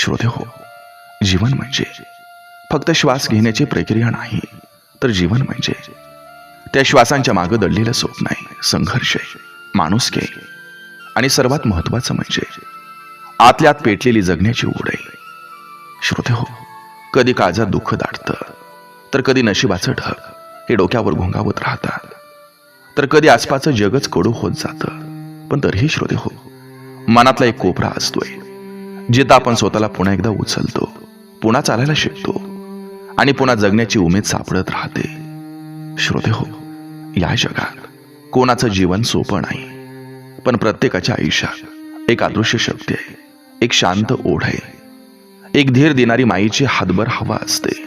श्रोते हो जीवन म्हणजे फक्त श्वास घेण्याची प्रक्रिया नाही तर जीवन म्हणजे त्या श्वासांच्या मागं दडलेलं स्वप्न आहे संघर्ष माणूस के आणि सर्वात महत्वाचं म्हणजे आतल्यात पेटलेली जगण्याची ओढ आहे. श्रोते हो कधी काळजात दुःख दाटतं तर कधी नशिबाचं ढग हे डोक्यावर घोंगावत राहतात. तर कधी आसपासचं जगच कडू होत जातं पण तरीही श्रोते हो मनातला एक कोपरा असतोय. जिथं आपण स्वतःला पुन्हा एकदा उचलतो पुन्हा चालायला शिकतो आणि पुन्हा जगण्याची उमेद सापडत राहते. श्रोते हो या जगात कोणाचं जीवन सोपं नाही पण प्रत्येकाच्या आयुष्यात एक अदृश्य शक्ती आहे एक शांत ओढ आहे. एक धीर देणारी माईची हातभर हवा असते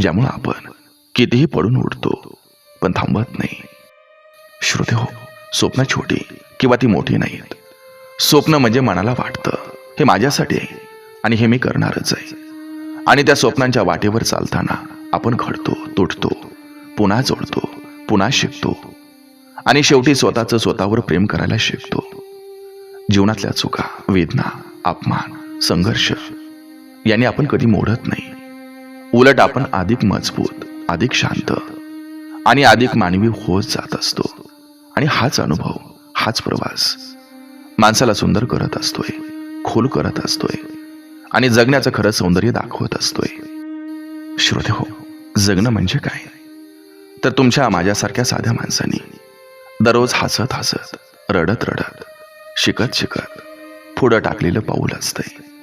ज्यामुळे आपण कितीही पडून उठतो पण थांबत नाही. श्रोते हो स्वप्न छोटी किंवा ती मोठी नाहीत. स्वप्न म्हणजे मनाला वाटतं. हे माझ्यासाठी आहे आणि हे मी करणारच आहे. आणि त्या स्वप्नांच्या वाटेवर चालताना आपण घडतो तुटतो पुन्हा जोडतो पुन्हा शिकतो. आणि शेवटी स्वतःचं स्वतःवर प्रेम करायला शिकतो. जीवनातल्या चुका वेदना अपमान संघर्ष याने आपण कधी मोडत नाही. उलट आपण अधिक मजबूत अधिक शांत आणि अधिक मानवी होत जात असतो. आणि हाच अनुभव हाच प्रवास माणसाला सुंदर करत असतोय. खोल करत असतोय. आणि जगण्याचं खरं सौंदर्य दाखवत असतोय. श्रोते हो जगणं म्हणजे काय? तर तुमच्या माझ्यासारख्या साध्या माणसांनी दररोज हसत हसत रडत रडत शिकत शिकत पुढं टाकलेलं पाऊल असतंय.